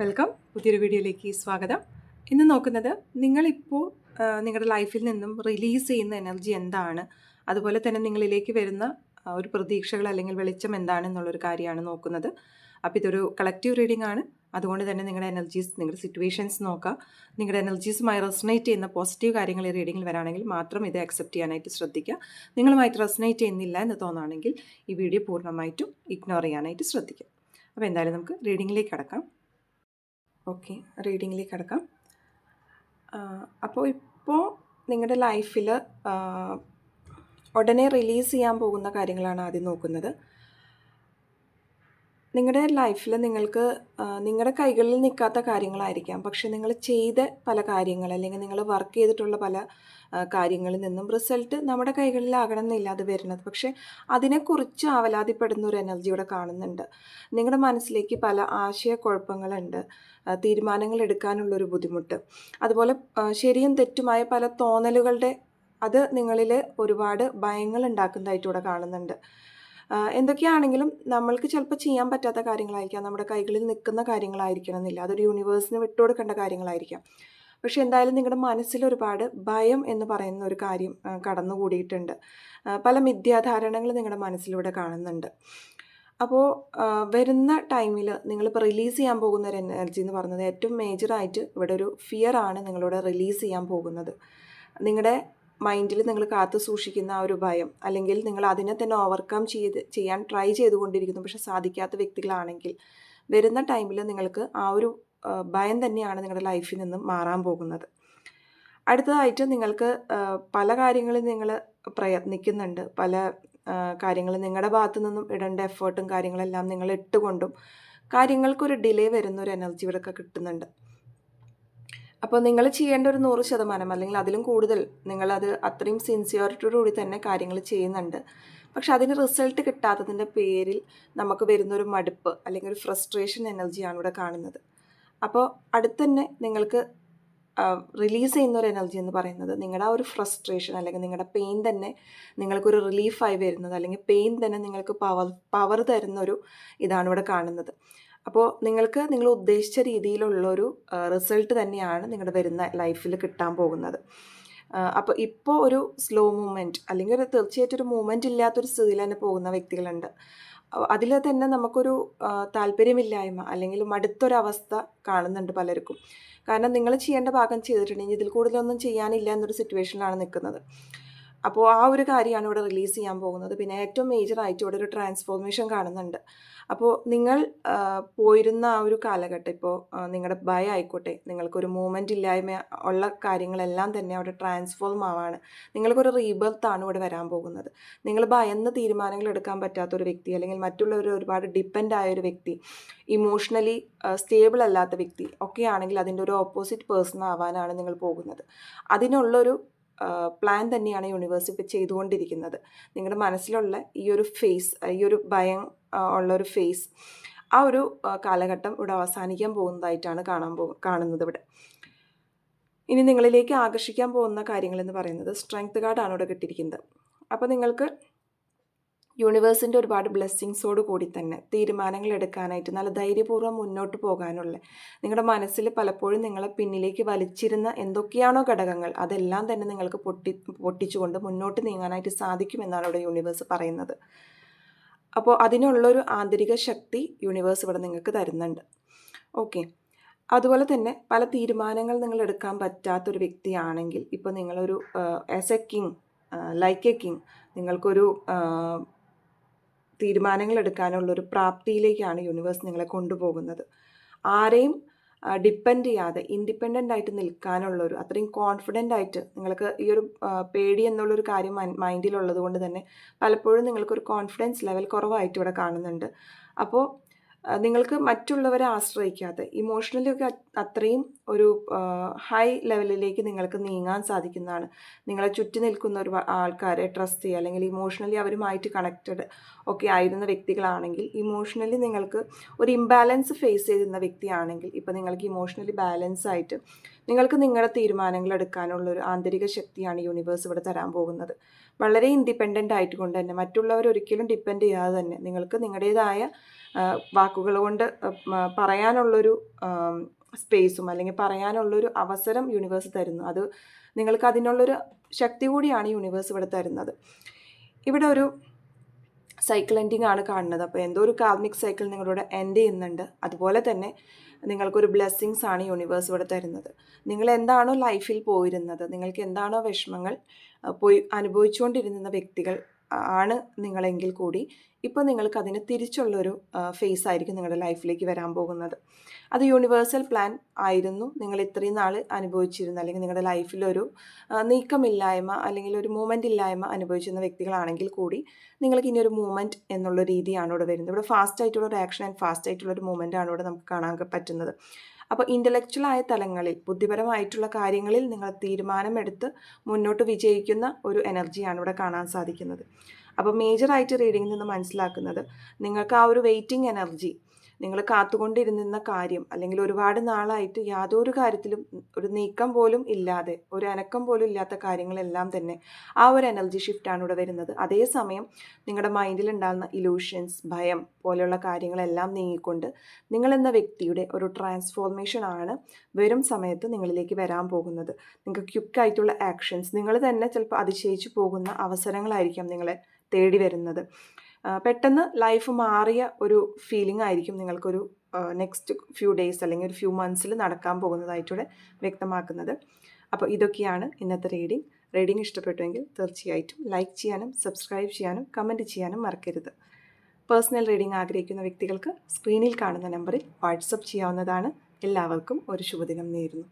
Welcome. പുതിയൊരു വീഡിയോയിലേക്ക് സ്വാഗതം. ഇന്ന് നോക്കുന്നത് നിങ്ങളിപ്പോൾ നിങ്ങളുടെ ലൈഫിൽ നിന്നും റിലീസ് ചെയ്യുന്ന എനർജി എന്താണ്? അതുപോലെ തന്നെ നിങ്ങളിലേക്ക് വരുന്ന ഒരു പ്രതീക്ഷകൾ അല്ലെങ്കിൽ വെളിച്ചം എന്താണെന്നുള്ളൊരു കാര്യമാണ് നോക്കുന്നത്. അപ്പോൾ ഇതൊരു കളക്റ്റീവ് റീഡിംഗ് ആണ്. അതുകൊണ്ട് തന്നെ നിങ്ങളുടെ എനർജീസ് നിങ്ങളുടെ സിറ്റുവേഷൻസ് നോക്കുക നിങ്ങളുടെ എനർജീസുമായി റെസനേറ്റ് ചെയ്യുന്ന പോസിറ്റീവ് കാര്യങ്ങൾ ഈ റീഡിങ്ങിൽ വരാണെങ്കിൽ മാത്രം ഇത് അക്സെപ്റ്റ് ചെയ്യാനായിട്ട് ശ്രദ്ധിക്കുക. നിങ്ങളുമായിട്ട് റെസനേറ്റ് ചെയ്യുന്നില്ല എന്ന് തോന്നുകയാണെങ്കിൽ ഈ വീഡിയോ പൂർണമായിട്ടും ഇഗ്നോർ ചെയ്യാനായിട്ട് ശ്രദ്ധിക്കുക. അപ്പോൾ എന്തായാലും നമുക്ക് റീഡിങ്ങിലേക്ക് കടക്കാം. ഓക്കെ റീഡിങ്ങിലേക്ക് കിടക്കാം. അപ്പോൾ ഇപ്പോൾ നിങ്ങളുടെ ലൈഫിൽ ഉടനെ റിലീസ് ചെയ്യാൻ പോകുന്ന കാര്യങ്ങളാണ് ആദ്യം നോക്കുന്നത്. നിങ്ങളുടെ ലൈഫിൽ നിങ്ങൾക്ക് നിങ്ങളുടെ കൈകളിൽ നിൽക്കാത്ത കാര്യങ്ങളായിരിക്കാം. പക്ഷെ നിങ്ങൾ ചെയ്ത പല കാര്യങ്ങൾ അല്ലെങ്കിൽ നിങ്ങൾ വർക്ക് ചെയ്തിട്ടുള്ള പല കാര്യങ്ങളിൽ നിന്നും റിസൾട്ട് നമ്മുടെ കൈകളിലാകണം എന്നില്ല അത് വരുന്നത്. പക്ഷെ അതിനെക്കുറിച്ച് ആവലാതിപ്പെടുന്ന ഒരു എനർജി ഇവിടെ കാണുന്നുണ്ട്. നിങ്ങളുടെ മനസ്സിലേക്ക് പല ആശയക്കുഴപ്പങ്ങളുണ്ട്. തീരുമാനങ്ങൾ എടുക്കാനുള്ളൊരു ബുദ്ധിമുട്ട്. അതുപോലെ ശരിയും തെറ്റുമായ പല തോന്നലുകളുടെ അത് നിങ്ങളിൽ ഒരുപാട് ഭയങ്ങൾ ഉണ്ടാക്കുന്നതായിട്ട് ഇവിടെ കാണുന്നുണ്ട്. എന്തൊക്കെയാണെങ്കിലും നമ്മൾക്ക് ചിലപ്പോൾ ചെയ്യാൻ പറ്റാത്ത കാര്യങ്ങളായിരിക്കാം. നമ്മുടെ കൈകളിൽ നിൽക്കുന്ന കാര്യങ്ങളായിരിക്കണം എന്നില്ല അതൊരു യൂണിവേഴ്സിന് വിട്ടുകൊടുക്കേണ്ട കാര്യങ്ങളായിരിക്കാം. പക്ഷെ എന്തായാലും നിങ്ങളുടെ മനസ്സിൽ ഒരുപാട് ഭയം എന്ന് പറയുന്ന ഒരു കാര്യം കടന്നുകൂടിയിട്ടുണ്ട്. പല മിഥ്യാധാരണകൾ നിങ്ങളുടെ മനസ്സിലൂടെ കാണുന്നുണ്ട്. അപ്പോൾ വരുന്ന ടൈമിൽ നിങ്ങളിപ്പോൾ റിലീസ് ചെയ്യാൻ പോകുന്ന ഒരു എനർജി എന്ന് പറയുന്നത് ഏറ്റവും മേജറായിട്ട് ഇവിടെ ഒരു ഫിയർ ആണ് നിങ്ങളോട് റിലീസ് ചെയ്യാൻ പോകുന്നത്. നിങ്ങളുടെ മൈൻഡിൽ നിങ്ങൾ കാത്തു സൂക്ഷിക്കുന്ന ആ ഒരു ഭയം. അല്ലെങ്കിൽ നിങ്ങൾ അതിനെ തന്നെ ഓവർകം ചെയ്ത് ചെയ്യാൻ ട്രൈ ചെയ്തുകൊണ്ടിരിക്കുന്നു. പക്ഷെ സാധിക്കാത്ത വ്യക്തികളാണെങ്കിൽ വരുന്ന ടൈമിൽ നിങ്ങൾക്ക് ആ ഒരു ഭയം തന്നെയാണ് നിങ്ങളുടെ ലൈഫിൽ നിന്നും മാറാൻ പോകുന്നത്. അടുത്തതായിട്ട് നിങ്ങൾക്ക് പല കാര്യങ്ങളിൽ നിങ്ങൾ പ്രയത്നിക്കുന്നുണ്ട്. പല കാര്യങ്ങൾ നിങ്ങളുടെ ഭാഗത്തു നിന്നും ഇടേണ്ട എഫേർട്ടും കാര്യങ്ങളെല്ലാം നിങ്ങൾ ഇട്ടുകൊണ്ടും കാര്യങ്ങൾക്കൊരു ഡിലേ വരുന്ന ഒരു എനർജി ഇവിടെ കിട്ടുന്നുണ്ട്. അപ്പോൾ നിങ്ങൾ ചെയ്യേണ്ട ഒരു നൂറ് ശതമാനം അല്ലെങ്കിൽ അതിലും കൂടുതൽ നിങ്ങളത് അത്രയും സിൻസിയോറിറ്റിയോടുകൂടി തന്നെ കാര്യങ്ങൾ ചെയ്യുന്നുണ്ട്. പക്ഷെ അതിന് റിസൾട്ട് കിട്ടാത്തതിന്റെ പേരിൽ നമുക്ക് വരുന്നൊരു മടുപ്പ് അല്ലെങ്കിൽ ഒരു ഫ്രസ്ട്രേഷൻ എനർജിയാണ് ഇവിടെ കാണുന്നത്. അപ്പോൾ അടുത്തന്നെ നിങ്ങൾക്ക് റിലീസ് ചെയ്യുന്ന ഒരു എനർജി എന്ന് പറയുന്നത് നിങ്ങളുടെ ആ ഒരു ഫ്രസ്ട്രേഷൻ അല്ലെങ്കിൽ നിങ്ങളുടെ പെയിൻ തന്നെ നിങ്ങൾക്കൊരു റിലീഫായി വരുന്നത് അല്ലെങ്കിൽ പെയിൻ തന്നെ നിങ്ങൾക്ക് പവർ പവർ തരുന്നൊരു ഇതാണ് ഇവിടെ കാണുന്നത്. അപ്പോൾ നിങ്ങൾക്ക് നിങ്ങൾ ഉദ്ദേശിച്ച രീതിയിലുള്ളൊരു റിസൾട്ട് തന്നെയാണ് നിങ്ങളുടെ വരുന്ന ലൈഫിൽ കിട്ടാൻ പോകുന്നത്. അപ്പോൾ ഇപ്പോൾ ഒരു സ്ലോ മൂവ്മെന്റ് അല്ലെങ്കിൽ ഒരു തീർച്ചയായിട്ടും ഒരു മൂവ്മെന്റ് ഇല്ലാത്തൊരു സ്ഥിതിയിൽ തന്നെ പോകുന്ന വ്യക്തികളുണ്ട്. അതിൽ തന്നെ നമുക്കൊരു താല്പര്യമില്ലായ്മ അല്ലെങ്കിൽ മടുത്തൊരവസ്ഥ കാണുന്നുണ്ട് പലർക്കും. കാരണം നിങ്ങൾ ചെയ്യേണ്ട ഭാഗം ചെയ്തിട്ടുണ്ടെങ്കിൽ ഇതിൽ കൂടുതലൊന്നും ചെയ്യാനില്ല എന്നൊരു സിറ്റുവേഷനിലാണ് നിൽക്കുന്നത്. അപ്പോൾ ആ ഒരു കാര്യമാണ് ഇവിടെ റിലീസ് ചെയ്യാൻ പോകുന്നത്. പിന്നെ ഏറ്റവും മേജറായിട്ട് ഇവിടെ ഒരു ട്രാൻസ്ഫോർമേഷൻ കാണുന്നുണ്ട്. അപ്പോൾ നിങ്ങൾ പോയിരുന്ന ആ ഒരു കാലഘട്ടം ഇപ്പോൾ നിങ്ങളുടെ ഭയം ആയിക്കോട്ടെ. നിങ്ങൾക്കൊരു മൂവ്മെന്റ് ഇല്ലായ്മ ഉള്ള കാര്യങ്ങളെല്ലാം തന്നെ അവിടെ ട്രാൻസ്ഫോം ആവാണ്. നിങ്ങൾക്കൊരു ആണ് ഇവിടെ വരാൻ പോകുന്നത്. നിങ്ങൾ ഭയന്ന് തീരുമാനങ്ങൾ എടുക്കാൻ പറ്റാത്ത ഒരു വ്യക്തി അല്ലെങ്കിൽ മറ്റുള്ളവർ ഒരുപാട് ഡിപ്പെൻഡ് ആയ ഒരു വ്യക്തി ഇമോഷണലി സ്റ്റേബിൾ അല്ലാത്ത വ്യക്തി ഒക്കെ ആണെങ്കിൽ അതിന്റെ ഒരു ഓപ്പോസിറ്റ് പേഴ്സൺ ആവാനാണ് നിങ്ങൾ പോകുന്നത്. അതിനുള്ളൊരു പ്ലാൻ തന്നെയാണ് യൂണിവേഴ്സ് ഇപ്പോൾ ചെയ്തുകൊണ്ടിരിക്കുന്നത്. നിങ്ങളുടെ മനസ്സിലുള്ള ഈ ഒരു ഫേസ് ഈ ഒരു ഭയം ഉള്ള ഒരു ഫേസ് ആ ഒരു കാലഘട്ടം ഇവിടെ അവസാനിക്കാൻ പോകുന്നതായിട്ടാണ് കാണാൻ പോ കാണുന്നത് ഇവിടെ. ഇനി നിങ്ങളിലേക്ക് ആകർഷിക്കാൻ പോകുന്ന കാര്യങ്ങൾ എന്ന് പറയുന്നത് സ്ട്രെങ്ത് കാർഡാണ് ഇവിടെ കിട്ടിയിരിക്കുന്നത്. അപ്പോൾ നിങ്ങൾക്ക് യൂണിവേഴ്സിന്റെ ഒരുപാട് ബ്ലെസ്സിങ്സോട് കൂടി തന്നെ തീരുമാനങ്ങൾ എടുക്കാനായിട്ട് നല്ല ധൈര്യപൂർവം മുന്നോട്ട് പോകാനുള്ള നിങ്ങളുടെ മനസ്സിൽ പലപ്പോഴും നിങ്ങളെ പിന്നിലേക്ക് വലിച്ചിരുന്ന എന്തൊക്കെയാണോ ഘടകങ്ങൾ അതെല്ലാം തന്നെ നിങ്ങൾക്ക് പൊട്ടി പൊട്ടിച്ചുകൊണ്ട് മുന്നോട്ട് നീങ്ങാനായിട്ട് സാധിക്കുമെന്നാണ് ഇവിടെ യൂണിവേഴ്സ് പറയുന്നത്. അപ്പോൾ അതിനുള്ളൊരു ആന്തരിക ശക്തി യൂണിവേഴ്സ് ഇവിടെ നിങ്ങൾക്ക് തരുന്നുണ്ട്. ഓക്കെ. അതുപോലെ തന്നെ പല തീരുമാനങ്ങൾ നിങ്ങൾ എടുക്കാൻ പറ്റാത്തൊരു വ്യക്തിയാണെങ്കിൽ ഇപ്പോൾ നിങ്ങളൊരു as a king like a king നിങ്ങൾക്കൊരു തീരുമാനങ്ങൾ എടുക്കാനുള്ളൊരു പ്രാപ്തിയിലേക്കാണ് യൂണിവേഴ്സ് നിങ്ങളെ കൊണ്ടുപോകുന്നത്. ആരെയും ഡിപ്പെൻഡ് ചെയ്യാതെ ഇൻഡിപെൻഡന്റ് ആയിട്ട് നിൽക്കാനുള്ളൊരു അത്രയും കോൺഫിഡന്റ് ആയിട്ട് നിങ്ങൾക്ക് ഈ ഒരു പേടി എന്നുള്ളൊരു കാര്യം മൈൻഡിലുള്ളത് കൊണ്ട് തന്നെ പലപ്പോഴും നിങ്ങൾക്കൊരു കോൺഫിഡൻസ് ലെവൽ കുറവായിട്ട് ഇവിടെ കാണുന്നുണ്ട്. അപ്പോൾ നിങ്ങൾക്ക് മറ്റുള്ളവരെ ആശ്രയിക്കാതെ ഇമോഷണലി ഒക്കെ അത്രയും ഒരു ഹൈ ലെവലിലേക്ക് നിങ്ങൾക്ക് നീങ്ങാൻ സാധിക്കുന്നതാണ്. നിങ്ങളെ ചുറ്റി നിൽക്കുന്ന ഒരു ആൾക്കാരെ ട്രസ്റ്റ് ചെയ്യുക. അല്ലെങ്കിൽ ഇമോഷണലി അവരുമായിട്ട് കണക്റ്റഡ് ഒക്കെ ആയിരുന്ന വ്യക്തികളാണെങ്കിൽ ഇമോഷണലി നിങ്ങൾക്ക് ഒരു ഇംബാലൻസ് ഫേസ് ചെയ്തിരുന്ന വ്യക്തിയാണെങ്കിൽ ഇപ്പോൾ നിങ്ങൾക്ക് ഇമോഷണലി ബാലൻസ് ആയിട്ട് നിങ്ങൾക്ക് നിങ്ങളുടെ തീരുമാനങ്ങൾ എടുക്കാനുള്ള ഒരു ആന്തരിക ശക്തിയാണ് യൂണിവേഴ്സ് ഇവിടെ തരാൻ പോകുന്നത്. വളരെ ഇൻഡിപെൻഡന്റ് ആയിട്ട് കൊണ്ട് തന്നെ മറ്റുള്ളവർ ഒരിക്കലും ഡിപ്പെൻഡ് ചെയ്യാതെ തന്നെ നിങ്ങൾക്ക് നിങ്ങളുടേതായ വാക്കുകൾ കൊണ്ട് പറയാനുള്ളൊരു സ്പേസും അല്ലെങ്കിൽ പറയാനുള്ളൊരു അവസരം യൂണിവേഴ്സ് തരുന്നു. അത് നിങ്ങൾക്ക് അതിനുള്ളൊരു ശക്തി കൂടിയാണ് യൂണിവേഴ്സ് ഇവിടെ തരുന്നത്. ഇവിടെ ഒരു സൈക്കിൾ എൻഡിങ് ആണ് കാണുന്നത്. അപ്പോൾ എന്തോ ഒരു കാർമിക് സൈക്കിൾ നിങ്ങളോട് എൻഡ് ചെയ്യുന്നുണ്ട്. അതുപോലെ തന്നെ നിങ്ങൾക്കൊരു ബ്ലെസ്സിങ്സ് ആണ് യൂണിവേഴ്സ് ഇവിടെ തരുന്നത്. നിങ്ങൾ എന്താണോ ലൈഫിൽ പോയിരുന്നത് നിങ്ങൾക്ക് എന്താണോ വിഷമങ്ങൾ പോയി അനുഭവിച്ചുകൊണ്ടിരുന്ന വ്യക്തികൾ ആണ് നിങ്ങളെങ്കിൽ കൂടി ഇപ്പോൾ നിങ്ങൾക്ക് അതിന് തിരിച്ചുള്ളൊരു ഫേസ് ആയിരിക്കും നിങ്ങളുടെ ലൈഫിലേക്ക് വരാൻ പോകുന്നത്. അത് യൂണിവേഴ്സൽ പ്ലാൻ ആയിരുന്നു. നിങ്ങൾ ഇത്രയും നാൾ അനുഭവിച്ചിരുന്ന അല്ലെങ്കിൽ നിങ്ങളുടെ ലൈഫിലൊരു നീക്കമില്ലായ്മ അല്ലെങ്കിൽ ഒരു മൂമെന്റ് ഇല്ലായ്മ അനുഭവിച്ചിരുന്ന വ്യക്തികളാണെങ്കിൽ കൂടി നിങ്ങൾക്ക് ഇനി ഒരു മൂവ്മെന്റ് എന്നുള്ള രീതിയാണ് ഇവിടെ വരുന്നത്. ഇവിടെ ഫാസ്റ്റ് ആയിട്ടുള്ള ഒരു ആക്ഷൻ ആൻഡ് ഫാസ്റ്റ് ആയിട്ടുള്ള ഒരു മൂവ്മെന്റ് ആണ് ഇവിടെ നമുക്ക് കാണാൻ പറ്റുന്നത്. അപ്പോൾ ഇന്റലക്ച്വൽ ആയ തലങ്ങളിൽ ബുദ്ധിപരമായിട്ടുള്ള കാര്യങ്ങളിൽ നിങ്ങൾ തീരുമാനമെടുത്ത് മുന്നോട്ട് വിജയിക്കുന്ന ഒരു എനർജിയാണ് ഇവിടെ കാണാൻ സാധിക്കുന്നത്. അപ്പോൾ മേജറായിട്ട് റീഡിങ്ങിൽ നിന്ന് മനസ്സിലാക്കുന്നത് നിങ്ങൾക്ക് ആ ഒരു വെയിറ്റിംഗ് എനർജി നിങ്ങൾ കാത്തുകൊണ്ടിരുന്ന കാര്യം അല്ലെങ്കിൽ ഒരുപാട് നാളായിട്ട് യാതൊരു കാര്യത്തിലും ഒരു നീക്കം പോലും ഇല്ലാതെ ഒരു അനക്കം പോലും ഇല്ലാത്ത കാര്യങ്ങളെല്ലാം തന്നെ ആ ഒരു എനർജി ഷിഫ്റ്റാണ് ഇവിടെ വരുന്നത്. അതേസമയം നിങ്ങളുടെ മൈൻഡിൽ ഉണ്ടാകുന്ന ഇലൂഷൻസ് ഭയം പോലെയുള്ള കാര്യങ്ങളെല്ലാം നീങ്ങിക്കൊണ്ട് നിങ്ങളെന്ന വ്യക്തിയുടെ ഒരു ട്രാൻസ്ഫോർമേഷൻ ആണ് വരും സമയത്ത് നിങ്ങളിലേക്ക് വരാൻ പോകുന്നത്. നിങ്ങൾക്ക് ക്യുക്കായിട്ടുള്ള ആക്ഷൻസ് നിങ്ങൾ തന്നെ ചിലപ്പോൾ അതിശയിച്ചു പോകുന്ന അവസരങ്ങളായിരിക്കാം നിങ്ങളെ തേടി വരുന്നത്. പെട്ടെന്ന് ലൈഫ് മാറിയ ഒരു ഫീലിംഗ് ആയിരിക്കും നിങ്ങൾക്കൊരു നെക്സ്റ്റ് ഫ്യൂ ഡേയ്സ് അല്ലെങ്കിൽ ഒരു ഫ്യൂ മന്ത്സിൽ നടക്കാൻ പോകുന്നതായിട്ടൂടെ വ്യക്തമാക്കുന്നത്. അപ്പോൾ ഇതൊക്കെയാണ് ഇന്നത്തെ റീഡിംഗ് റീഡിംഗ് ഇഷ്ടപ്പെട്ടുവെങ്കിൽ തീർച്ചയായിട്ടും ലൈക്ക് ചെയ്യാനും സബ്സ്ക്രൈബ് ചെയ്യാനും കമന്റ് ചെയ്യാനും മറക്കരുത്. പേഴ്സണൽ റീഡിംഗ് ആഗ്രഹിക്കുന്ന വ്യക്തികൾക്ക് സ്ക്രീനിൽ കാണുന്ന നമ്പറിൽ വാട്സപ്പ് ചെയ്യാവുന്നതാണ്. എല്ലാവർക്കും ഒരു ശുഭദിനം നേരുന്നു.